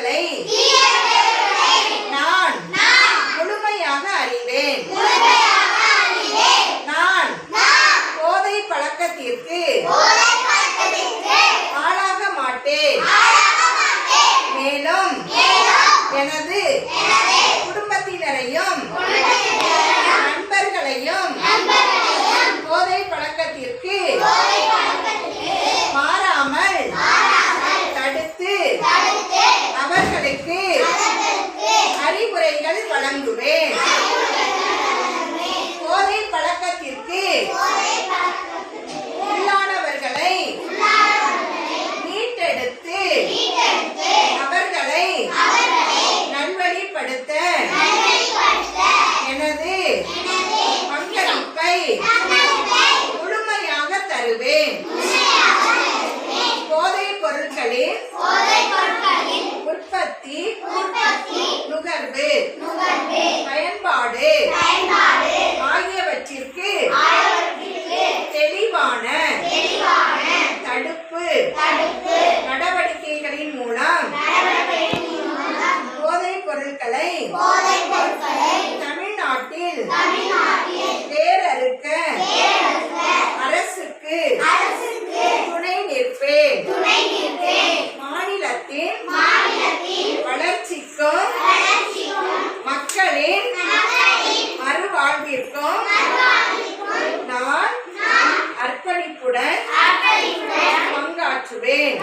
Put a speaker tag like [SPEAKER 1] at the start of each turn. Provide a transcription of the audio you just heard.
[SPEAKER 1] விளைவுகளை நான் முழுமையாக அறிவேன். நான் போதை பழக்கத்திற்கு ஆளாக மாட்டேன். மேலும் எனது குடும்பத்தினரையும் உற்பத்தி. நுகர்வு. பயன்பாடு. ஆகியவற்றிற்கு தெளிவான தடுப்பு. நடவடிக்கைகளின் மூலம் போதைப் பொருட்களை தமிழ்நாட்டில் இருக்கோம் நான் அர்ப்பணிப்புடன் பங்காற்றுவேன்.